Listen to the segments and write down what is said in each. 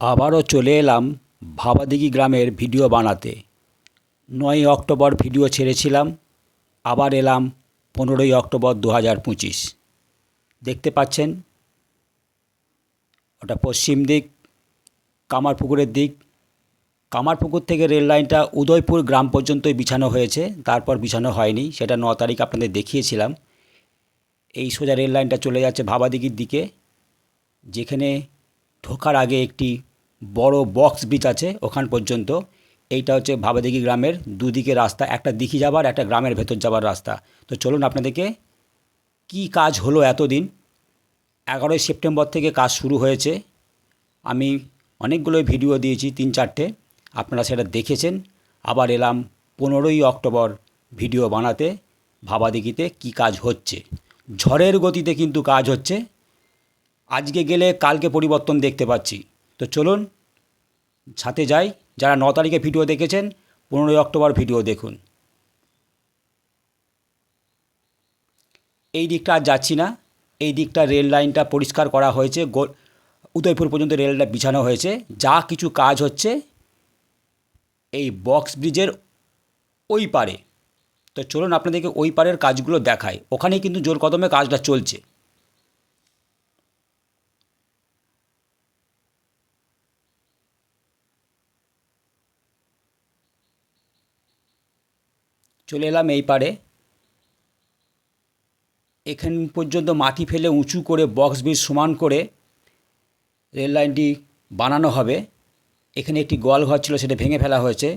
আবারও চলে এলাম ভাবাদিঘি গ্রামের ভিডিও বানাতে। নয়ই অক্টোবর ভিডিও ছেড়েছিলাম, আবার এলাম পনেরোই অক্টোবর দু হাজার পঁচিশ। দেখতে পাচ্ছেন? ওটা পশ্চিম দিক, কামারপুকুরের দিক। কামারপুকুর থেকে রেল লাইনটা উদয়পুর গ্রাম পর্যন্তই বিছানো হয়েছে, তারপর বিছানো হয়নি, সেটা ন তারিখ আপনাদের দেখিয়েছিলাম। এই সোজা রেল লাইনটা চলে যাচ্ছে ভাবাদিঘির দিকে, যেখানে ঢোকার আগে একটি বড় বক্স ব্রিজ আছে ওখান পর্যন্ত। এইটা হচ্ছে ভাবাদিঘি গ্রামের দুদিকে রাস্তা, একটা দিঘি যাবার, একটা গ্রামের ভেতর যাবার রাস্তা। তো চলুন আপনাদেরকে কি কাজ হলো এতদিন? এগারোই সেপ্টেম্বর থেকে কাজ শুরু হয়েছে। আমি অনেকগুলো ভিডিও দিয়েছি, তিন চারটে। আপনারা সেটা দেখেছেন। আবার এলাম পনেরোই অক্টোবর ভিডিও বানাতে ভাবাদিঘিতে কি কাজ হচ্ছে। ঝড়ের গতিতে কিন্তু কাজ হচ্ছে। আজকে গেলে কালকে পরিবর্তন দেখতে পাচ্ছি। তো চলুন সাথে যাই। যারা ন তারিখে ভিডিও দেখেছেন, পনেরোই অক্টোবর ভিডিও দেখুন। এই দিকটা আর যাচ্ছি না। এই দিকটা রেল লাইনটা পরিষ্কার করা হয়েছে। গো উদয়পুর পর্যন্ত রেলটা বিছানো হয়েছে। যা কিছু কাজ হচ্ছে এই বক্স ব্রিজের ওই পারে। তো চলুন আপনাদেরকে ওই পারের কাজগুলো দেখায় ওখানেই কিন্তু জোর কদমে কাজটা চলছে। চলে এলাম এই পারে এখান পর্যন্ত মাটি ফেলে উঁচু করে বক্স ব্রিজ সমান করে রেল লাইনটি বানানো হবে। এখানে একটি গোয়ালঘর ছিল, সেটা ভেঙে ফেলা হয়েছে।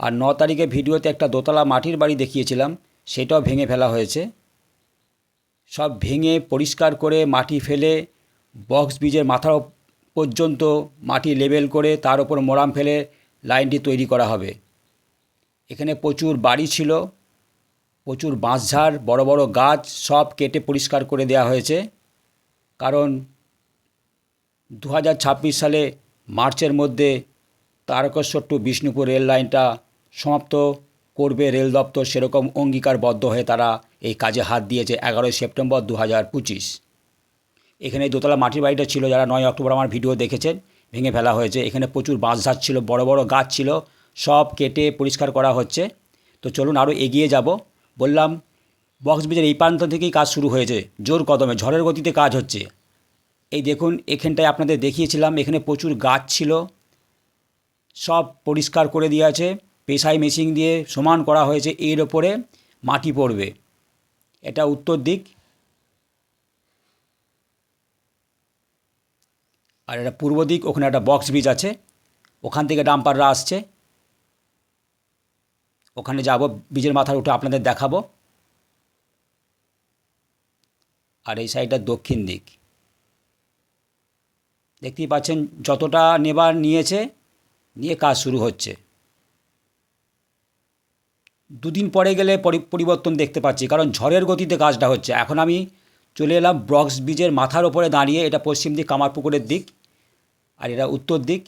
আর ন তারিখে ভিডিওতে একটা দোতলা মাটির বাড়ি দেখিয়েছিলাম, সেটাও ভেঙে ফেলা হয়েছে। সব ভেঙে পরিষ্কার করে মাটি ফেলে বক্স ব্রিজের মাথা পর্যন্ত মাটি লেবেল করে তার উপর মোরাম ফেলে লাইনটি তৈরি করা হবে। এখানে প্রচুর বাড়ি ছিল প্রচুর বাঁশঝাড়, বড় বড় গাছ সব কেটে পরিষ্কার করে দেওয়া হয়েছে। কারণ দু হাজার ছাব্বিশ সালে মার্চের মধ্যে তারকেশ্বর টু বিষ্ণুপুর রেল লাইনটা সমাপ্ত করবে রেল দপ্তর, সেরকম অঙ্গীকারবদ্ধ হয়ে তারা এই কাজে হাত দিয়েছে এগারোই সেপ্টেম্বর দু হাজার পঁচিশ। এখানে দোতলা মাটির বাড়িটা ছিল, যারা নয় অক্টোবর আমার ভিডিও দেখেছেন, ভেঙে ফেলা হয়েছে। এখানে প্রচুর বাঁশঝাড় ছিল, বড় বড় গাছ ছিল, সব কেটে পরিষ্কার করা হচ্ছে। তো চলুন আরও এগিয়ে যাব। বললাম, বক্স ব্রিজের এই প্রান্ত থেকেই কাজ শুরু হয়েছে। জোর কদমে, ঝড়ের গতিতে কাজ হচ্ছে। এই দেখুন, এখানটায় আপনাদের দেখিয়েছিলাম, এখানে প্রচুর গাছ ছিল। সব পরিষ্কার করে দিয়ে আছে। পেশাই মেশিন দিয়ে সমান করা হয়েছে। এর ওপরে মাটি পড়বে। এটা উত্তর দিক। আর এটা পূর্ব দিক, ওখানে একটা বক্স ব্রিজ আছে। ওখান থেকে ডাম্পাররা আসছে। ওখানে যাব ব্রিজের মাথার উঠে, আপনাদের দেখাবো। আর এই সাইডটা দক্ষিণ দিক। দেখতেই পাচ্ছেন, যতটা নেবার নিয়েছে, নিয়ে কাজ শুরু হচ্ছে। দুদিন পরে গেলে পরিবর্তন দেখতে পাচ্ছি, কারণ ঝড়ের গতিতে কাজটা হচ্ছে। এখন আমি চলে এলাম ব্রক্স ব্রিজের মাথার ওপরে দাঁড়িয়ে, এটা পশ্চিম দিক, কামারপুকুরের দিক, আর এটা উত্তর দিক।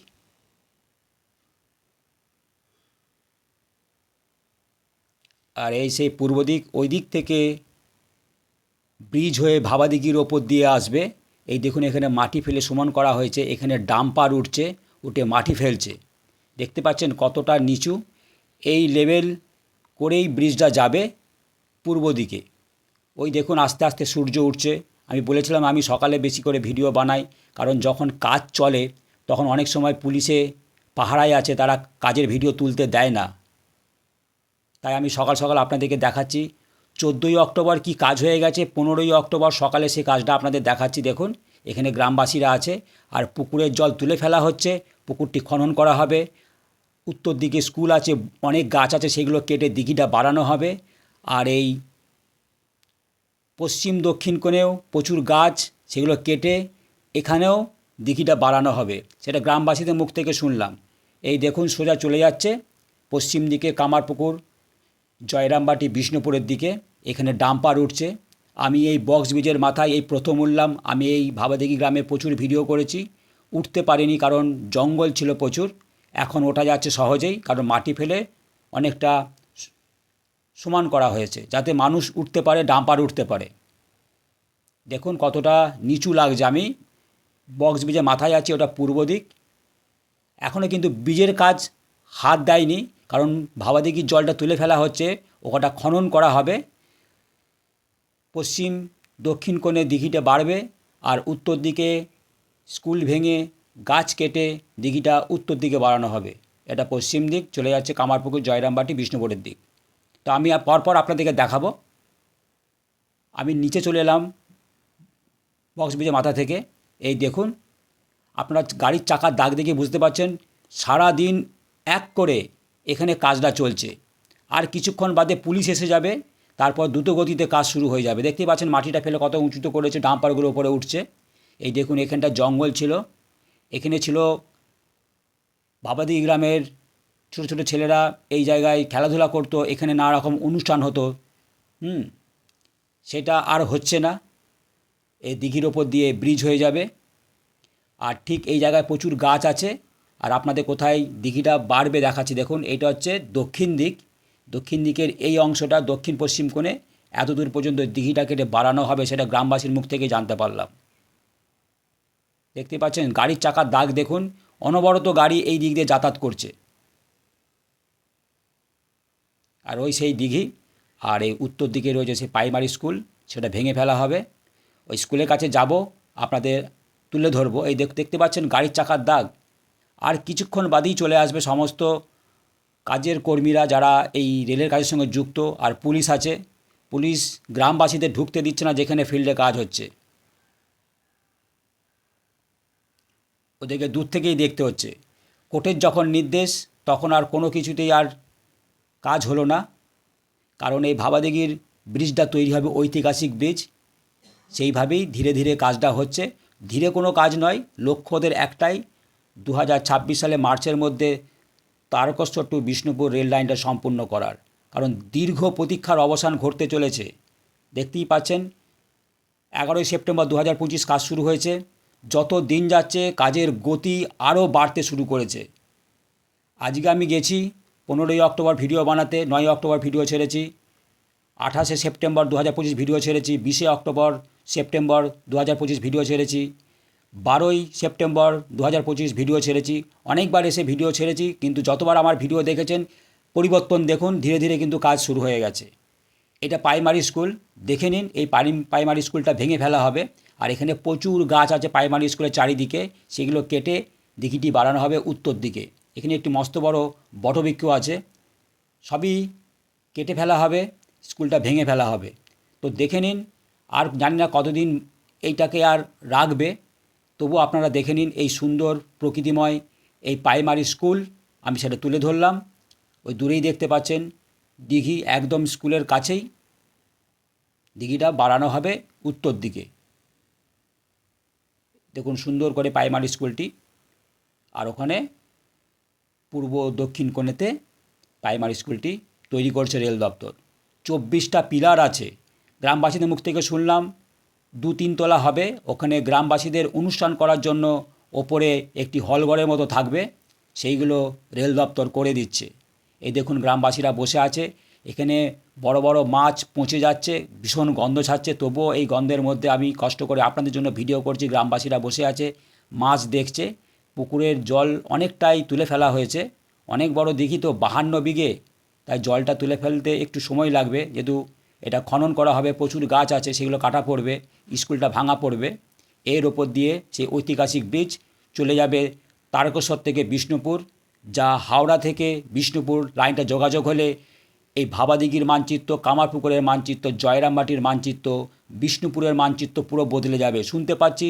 আর এই সেই পূর্ব দিক, ওই দিক থেকে ব্রিজ হয়ে ভাবাদিঘির ওপর দিয়ে আসবে। এই দেখুন এখানে মাটি ফেলে সমান করা হয়েছে, এখানে ডাম্পার উঠছে, উঠে মাটি ফেলছে। দেখতে পাচ্ছেন কতটা নিচু। এই লেভেল করেই ব্রিজটা যাবে পূর্ব দিকে। ওই দেখুন আস্তে আস্তে সূর্য উঠছে। আমি বলেছিলাম আমি সকালে বেশি করে ভিডিও বানাই, কারণ যখন কাজ চলে, তখন অনেক সময় পুলিশে পাহারায় আছে, তারা কাজের ভিডিও তুলতে দেয় না। তাই আমি সকাল সকাল আপনাদেরকে দেখাচ্ছি। চোদ্দোই অক্টোবর কি কাজ হয়ে গেছে? পনেরোই অক্টোবর সকালে সেই কাজটা আপনাদের দেখাচ্ছি, দেখুন। এখানে গ্রামবাসীরা আছে আর পুকুরের জল তুলে ফেলা হচ্ছে, পুকুরটি খনন করা হবে। উত্তর দিকে স্কুল আছে, অনেক গাছ আছে, সেগুলো কেটে দিঘিটা বাড়ানো হবে। আর এই পশ্চিম দক্ষিণ কোণেও প্রচুর গাছ, সেগুলো কেটে এখানেও দিঘিটা বাড়ানো হবে। সেটা গ্রামবাসীদের মুখ থেকে শুনলাম। এই দেখুন, সোজা চলে যাচ্ছে। পশ্চিম দিকে কামারপুকুর জয়রামবাটি বিষ্ণুপুরের দিকে, এখানে ডাম্পার উঠছে। আমি এই বক্স ব্রিজের মাথায় এই প্রথম উঠলাম। আমি এই ভাবাদিঘি গ্রামে প্রচুর ভিডিও করেছি। উঠতে পারিনি কারণ জঙ্গল ছিল প্রচুর। এখন ওঠা যাচ্ছে সহজেই কারণ মাটি ফেলে অনেকটা সমান করা হয়েছে যাতে মানুষ উঠতে পারে, ডাম্পার উঠতে পারে। দেখুন কতটা নিচু লাগছে। আমি বক্স ব্রিজে মাথায় আছি, ওটা পূর্ব দিক। এখনও কিন্তু ব্রিজের কাজ হাত দেয়নি। কারণ ভাবাদিঘির জলটা তুলে ফেলা হচ্ছে ওটা খনন করা হবে। পশ্চিম দক্ষিণ কোণে দিঘিটা বাড়বে আর উত্তর দিকে স্কুল ভেঙে গাছ কেটে দিঘিটা উত্তর দিকে বাড়ানো হবে। এটা পশ্চিম দিক, চলে যাচ্ছে কামারপুকুর, জয়রামবাটি, বিষ্ণুপুরের দিক। তো আমি পরপর আপনাদেরকে দেখাবো। আমি নিচে চলে এলাম বক্স ব্রিজের মাথা থেকে। এই দেখুন, আপনার গাড়ির চাকার দাগ দেখে বুঝতে পারছেন সারা দিন এক করে এখানে কাজটা চলছে। আর কিছুক্ষণ বাদে পুলিশ এসে যাবে, তারপর দ্রুত গতিতে কাজ শুরু হয়ে যাবে। দেখতেই পাচ্ছেন মাটিটা ফেলে কত উঁচুতে করেছে, ডাম্পারগুলো উপরে উঠছে। এই দেখুন, এখানটা জঙ্গল ছিল। এখানে ছিল বাবাদি গ্রামের ছোটো ছোটো ছেলেরা এই জায়গায় খেলাধুলা করতো, এখানে নানা রকম অনুষ্ঠান হতো। হুম, সেটা আর হচ্ছে না। এই দিঘির ওপর দিয়ে ব্রিজ হয়ে যাবে। আর ঠিক এই জায়গায় প্রচুর গাছ আছে। আর আপনাদের কোথায় দিঘিটা বাড়বে দেখাচ্ছি। দেখুন, এটা হচ্ছে দক্ষিণ দিক। দক্ষিণ দিকের এই অংশটা দক্ষিণ পশ্চিম কোণে। এত দূর পর্যন্ত দিঘিটা কেটে বাড়ানো হবে, সেটা গ্রামবাসীর মুখ থেকে জানতে পারলাম। দেখতে পাচ্ছেন, গাড়ির চাকার দাগ দেখুন, অনবরত গাড়ি এই দিক দিয়ে যাতায়াত করছে। আর ওই সেই দিঘি, আর এই উত্তর দিকে রয়েছে সেই প্রাইমারি স্কুল সেটা ভেঙে ফেলা হবে। ওই স্কুলের কাছে যাব, আপনাদের তুলে ধরবো। এই দেখ, দেখতে পাচ্ছেন, গাড়ির চাকার দাগ। আর কিছুক্ষণ বাদেই চলে আসবে সমস্ত কাজের কর্মীরা যারা এই রেলের কাজের সঙ্গে যুক্ত। আর পুলিশ আছে। পুলিশ গ্রামবাসীদের ঢুকতে দিচ্ছে না যেখানে ফিল্ডে কাজ হচ্ছে। ওদেরকে দূর থেকেই দেখতে হচ্ছে। কোর্টের যখন নির্দেশ, তখন আর কোনো কিছুতেই আর কাজ হলো না। কারণ এই ভাবাদিঘির ব্রিজটা তৈরি হবে ঐতিহাসিক ব্রিজ। সেইভাবেই ধীরে ধীরে কাজটা হচ্ছে। ধীরে কোনো কাজ নয়, লক্ষ্যদের একটাই দু হাজার ছাব্বিশ সালে মার্চের মধ্যে তারকেশ্বর টু বিষ্ণুপুর রেল লাইনটা সম্পূর্ণ করার। কারণ দীর্ঘ প্রতীক্ষার অবসান ঘটতে চলেছে। দেখতেই পাচ্ছেন, এগারোই সেপ্টেম্বর দু হাজার পঁচিশ কাজ শুরু হয়েছে। যত দিন যাচ্ছে, কাজের গতি আরও বাড়তে শুরু করেছে। আজকে আমি গেছি, পনেরোই অক্টোবর ভিডিও বানাতে নয় অক্টোবর ভিডিও ছেড়েছি, আঠাশে সেপ্টেম্বর দু হাজার পঁচিশ ভিডিও ছেড়েছি, বিশে অক্টোবর সেপ্টেম্বর দু পঁচিশ ভিডিও ছেড়েছি বারোই সেপ্টেম্বর দু হাজার পঁচিশ ভিডিও ছেড়েছি। অনেকবার এসে ভিডিও ছেড়েছি, কিন্তু যতবার আমার ভিডিও দেখেছেন, পরিবর্তন দেখুন, ধীরে ধীরে কিন্তু কাজ শুরু হয়ে গেছে। এটা প্রাইমারি স্কুল দেখে নিন, এই প্রাইমারি স্কুলটা ভেঙে ফেলা হবে। আর এখানে প্রচুর গাছ আছে প্রাইমারি স্কুলের চারিদিকে, সেগুলো কেটে দিঘিটি বাড়ানো হবে উত্তর দিকে। এখানে একটি মস্ত বড় বটবৃক্ষ আছে, সবই কেটে ফেলা হবে স্কুলটা ভেঙে ফেলা হবে। তো দেখে নিন, আর জানি না কতদিন এইটাকে আর রাখবে। তবু আপনারা দেখে নিন এই সুন্দর প্রকৃতিময় এই প্রাইমারি স্কুল আমি সেটা তুলে ধরলাম। ওই দূরেই দেখতে পাচ্ছেন, দিঘি একদম স্কুলের কাছেই। দিঘিটা বাড়ানো হবে উত্তর দিকে। দেখুন সুন্দর করে প্রাইমারি স্কুলটি আর ওখানে পূর্ব দক্ষিণ কোণেতে প্রাইমারি স্কুলটি তৈরি করছে রেল দপ্তর। চব্বিশটা পিলার আছে। গ্রামবাসীদের মুখ থেকে শুনলাম দু তিনতলা হবে। ওখানে গ্রামবাসীদের অনুষ্ঠান করার জন্য ওপরে একটি হলঘরের মতো থাকবে। সেইগুলো রেল দপ্তর করে দিচ্ছে। এই দেখুন গ্রামবাসীরা বসে আছে। এখানে বড় বড় মাছ পচে যাচ্ছে, ভীষণ গন্ধ ছাড়ছে। তবুও এই গন্ধের মধ্যে আমি কষ্ট করে আপনাদের জন্য ভিডিও করছি। গ্রামবাসীরা বসে আছে, মাছ দেখছে। পুকুরের জল অনেকটাই তুলে ফেলা হয়েছে। অনেক বড় দিঘি তো, বাহান্ন বিঘে। তাই জলটা তুলে ফেলতে একটু সময় লাগবে। যেহেতু এটা খনন করা হবে, প্রচুর গাছ আছে, সেগুলো কাটা পড়বে, স্কুলটা ভাঙা পড়বে। এর ওপর দিয়ে সেই ঐতিহাসিক ব্রিজ চলে যাবে তারকেশ্বর থেকে বিষ্ণুপুর, যা হাওড়া থেকে বিষ্ণুপুর লাইনটা যোগাযোগ হলে এই ভাবাদিঘির মানচিত্র, কামারপুকুরের মানচিত্র, জয়রামবাটির মানচিত্র, বিষ্ণুপুরের মানচিত্র পুরো বদলে যাবে। শুনতে পাচ্ছি,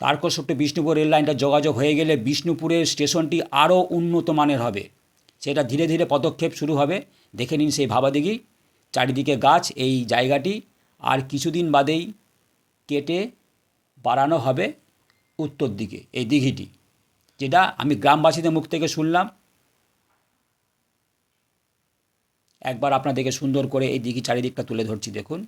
তারকেশ্বর টু বিষ্ণুপুর রেল লাইনটা যোগাযোগ হয়ে গেলে বিষ্ণুপুরের স্টেশনটি আরও উন্নত মানের হবে। সেটা ধীরে ধীরে পদক্ষেপ শুরু হবে। দেখে নিন সেই ভাবাদিঘি। চারিদিকে গাছ, এই জায়গাটি আর কিছুদিন বাদেই কেটে বাড়ানো হবে উত্তর দিকে, এই দিঘিটি, যেটা আমি গ্রামবাসীদের মুখ থেকে শুনলাম। একবার আপনাদেরকে সুন্দর করে এই দিঘি চারিদিকটা তুলে ধরছি, দেখুন।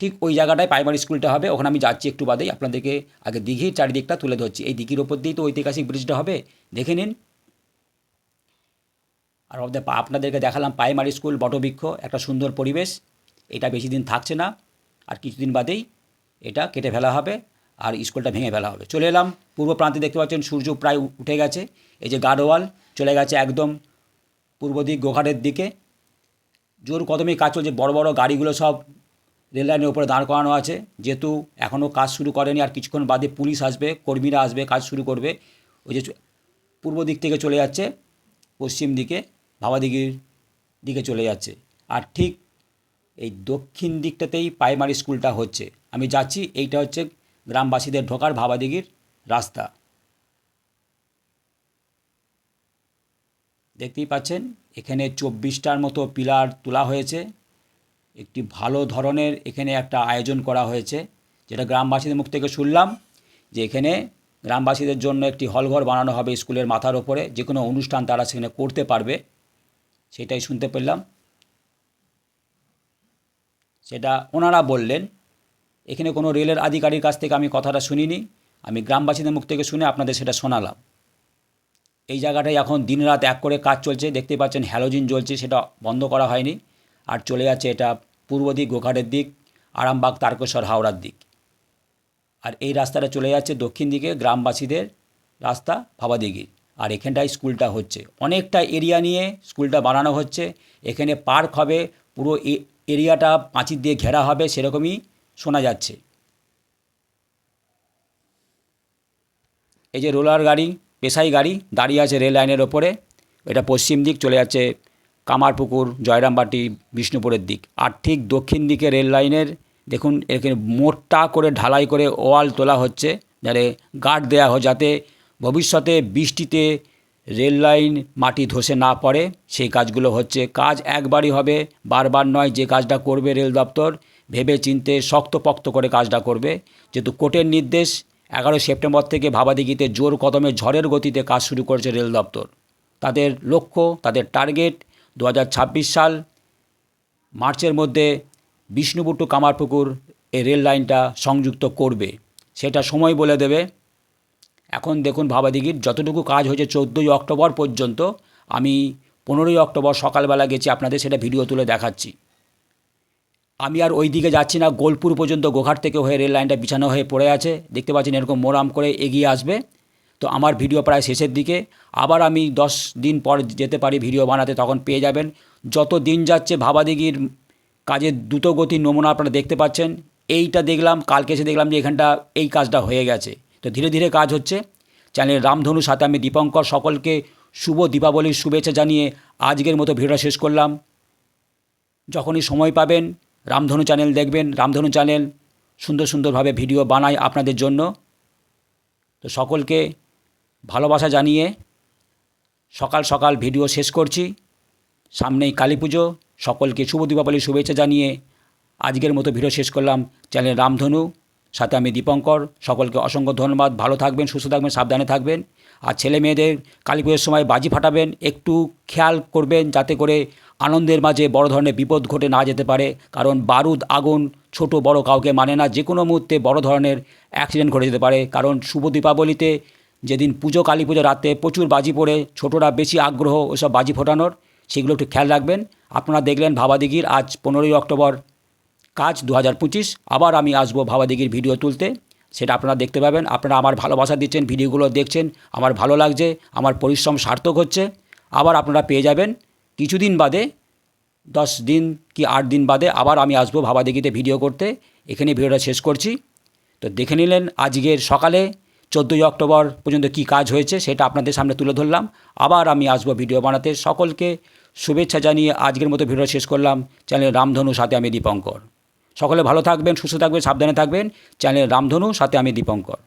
ঠিক ওই জায়গাটায় প্রাইমারি স্কুলটা হবে, ওখানে আমি যাচ্ছি একটু বাদেই, আপনাদেরকে আগে দিঘির চারিদিকটা তুলে ধরছি। এই দিঘির ওপর দিয়েই তো ঐতিহাসিক ব্রিজটা হবে, দেখে নিন। আর ওদের আপনাদেরকে দেখালাম প্রাইমারি স্কুল বটবৃক্ষ, একটা সুন্দর পরিবেশ। এটা বেশি দিন থাকছে না, আর কিছুদিন বাদেই এটা কেটে ফেলা হবে আর স্কুলটা ভেঙে ফেলা হবে। চলে এলাম, পূর্ব প্রান্তে দেখতে পাচ্ছেন সূর্য প্রায় উঠে গেছে, এই যে গার্ডওয়াল চলে গেছে একদম পূর্ব দিক, গোঘাটের দিকে। জোর কদমে কাজ চলছে, বড় বড় গাড়িগুলো সব রেল লাইনের উপরে দাঁড় করানো আছে। যেহেতু এখনও কাজ শুরু করেনি, আর কিছুক্ষণ বাদে পুলিশ আসবে, কর্মীরা আসবে, কাজ শুরু করবে। ওই যে পূর্ব দিক থেকে চলে যাচ্ছে, পশ্চিম দিকে। ভাবাদিঘির দিকে চলে যাচ্ছে। আর ঠিক এই দক্ষিণ দিকটাতেই প্রাইমারি স্কুলটা হচ্ছে। আমি যাচ্ছি, এইটা হচ্ছে গ্রামবাসীদের ঢোকার ভাবাদিগির রাস্তা। দেখতেই পাচ্ছেন, এখানে চব্বিশটার মতো পিলার তোলা হয়েছে। একটি ভালো ধরনের এখানে একটা আয়োজন করা হয়েছে, যেটা গ্রামবাসীদের মুখ থেকে শুনলাম যে এখানে গ্রামবাসীদের জন্য একটি হলঘর বানানো হবে স্কুলের মাথার ওপরে। যে কোনো অনুষ্ঠান তারা সেখানে করতে পারবে। সেটাই শুনতে পেলাম। সেটা ওনারা বললেন। এখানে কোনো রেলের আধিকারিক কাছ থেকে আমি কথাটা শুনিনি। আমি গ্রামবাসীদের মুখ থেকে শুনে আপনাদের সেটা শোনালাম। এই জায়গাটায় এখন দিনরাত এক করে কাজ চলছে। দেখতে পাচ্ছেন হ্যালোজিন জ্বলছে, সেটা বন্ধ করা হয়নি। আর চলে যাচ্ছে এটা পূর্ব দিক, গোঘাটের দিক, আরামবাগ, তারকেশ্বর, হাওড়ার দিক। আর এই রাস্তাটা চলে যাচ্ছে দক্ষিণ দিকে গ্রামবাসীদের রাস্তা ভাবাদিঘি আর এখানটায় স্কুলটা হচ্ছে। অনেকটা এরিয়া নিয়ে স্কুলটা বানানো হচ্ছে। এখানে পার্ক হবে, পুরো এরিয়াটা পাঁচির দিয়ে ঘেরা হবে, সেরকমই শোনা যাচ্ছে। এই যে রোলার গাড়ি, পেশাই গাড়ি, দাঁড়িয়ে আছে রেল লাইনের ওপরে। এটা পশ্চিম দিক, চলে যাচ্ছে কামারপুকুর, জয়রামবাটি, বিষ্ণুপুরের দিক। আর ঠিক দক্ষিণ দিকে রেল লাইনের দেখুন, এখানে মোটা করে ঢালাই করে ওয়াল তোলা হচ্ছে, যাতে গার্ড দেওয়া হয়, যাতে ভবিষ্যতে বৃষ্টিতে রেল লাইন, মাটি ধসে না পড়ে, সেই কাজগুলো হচ্ছে। কাজ একবারই হবে, বারবার নয় যে কাজটা করবে রেল দপ্তর ভেবে চিনতে শক্তপোক্ত করে কাজটা করবে। যেহেতু কোর্টের নির্দেশ এগারো সেপ্টেম্বর থেকে ভাবাদিঘিতে জোর কদমে ঝড়ের গতিতে কাজ শুরু করেছে রেল দপ্তর। তাদের লক্ষ্য, তাদের টার্গেট দু হাজার ছাব্বিশ সাল মার্চের মধ্যে বিষ্ণুপুর টু কামারপুকুর এই রেল লাইনটা সংযুক্ত করবে। সেটা সময় বলে দেবে। এখন দেখুন ভাবাদিগির, যতটুকু কাজ হয়েছে চোদ্দোই অক্টোবর পর্যন্ত, আমি পনেরোই অক্টোবর সকালবেলা গেছি আপনাদের সেটা ভিডিও তুলে দেখাচ্ছি। আমি আর ওই দিকে যাচ্ছি না, গোলপুর পর্যন্ত গোঘাট থেকে হয়ে রেল লাইনটা বিছানো হয়ে পড়ে আছে। দেখতে পাচ্ছেন এরকম মোরাম করে এগিয়ে আসবে। তো আমার ভিডিও প্রায় শেষের দিকে। আবার আমি দশ দিন পর যেতে পারি ভিডিও বানাতে, তখন পেয়ে যাবেন। যত দিন যাচ্ছে ভাবাদিগির কাজের দ্রুতগতির নমুনা আপনারা দেখতে পাচ্ছেন। এইটা দেখলাম, কালকে এসে দেখলাম যে এখানটা এই কাজটা হয়ে গেছে। তো ধীরে ধীরে কাজ হচ্ছে। চ্যানেল রামধনু সাথে আমি দীপঙ্কর সকলকে শুভ দীপাবলির শুভেচ্ছা জানিয়ে আজকের মতো ভিডিওটা শেষ করলাম। যখনই সময় পাবেন রামধনু চ্যানেল দেখবেন। রামধনু চ্যানেল সুন্দর সুন্দরভাবে ভিডিও বানায় আপনাদের জন্য। তো সকলকে ভালোবাসা জানিয়ে সকাল সকাল ভিডিও শেষ করছি। সামনেই কালী পুজো। সকলকে শুভ দীপাবলির শুভেচ্ছা জানিয়ে আজকের মতো ভিডিও শেষ করলাম। চ্যানেল রামধনু। সাথে আমি দীপঙ্কর, সকলকে অসংখ্য ধন্যবাদ। ভালো থাকবেন, সুস্থ থাকবেন, সাবধানে থাকবেন। আর ছেলে মেয়েদের কালী পুজোর সময় বাজি ফাটাবেন, একটু খেয়াল করবেন যাতে করে আনন্দের মাঝে বড় ধরনের বিপদ ঘটে না যেতে পারে। কারণ বারুদ, আগুন, ছোট, বড় কাউকে মানে না, যে কোনো মুহূর্তে বড় ধরনের অ্যাক্সিডেন্ট ঘটে যেতে পারে। কারণ শুভ দীপাবলিতে যেদিন পুজো কালী পুজো রাতে প্রচুর বাজি পড়ে, ছোটরা বেশি আগ্রহ ওসব বাজি ফোটানোর, সেগুলো একটু খেয়াল রাখবেন। আপনারা দেখলেন ভাবাদিঘির, আজ পনেরোই অক্টোবর। কাজ দু হাজার পঁচিশ। আবার আমি আসব ভাবাদিঘির ভিডিও তুলতে। সেটা আপনারা দেখতে পাবেন। আপনারা আমার ভালোবাসা দিচ্ছেন, ভিডিওগুলো দেখছেন। আমার ভালো লাগছে, আমার পরিশ্রম সার্থক হচ্ছে। আবার আপনারা পেয়ে যাবেন কিছুদিন বাদে, দশ দিন কি আট দিন বাদে, আবার আমি আসব ভাবাদিঘিতে ভিডিও করতে। এখানে ভিডিওটা শেষ করছি। তো দেখে নিলেন আজকের সকালে, চোদ্দোই অক্টোবর পর্যন্ত কি কাজ হয়েছে সেটা আপনাদের সামনে তুলে ধরলাম। আবার আমি আসব ভিডিও বানাতে। সকলকে শুভেচ্ছা জানিয়ে আজকের মতো ভিডিও শেষ করলাম। চ্যানেল রামধনু সাথে আমি দীপঙ্কর। সকলে ভালো থাকবেন সুস্থ থাকবেন সাবধানে থাকবেন। চ্যানেল রামধনু সাথে আমি দীপঙ্কর।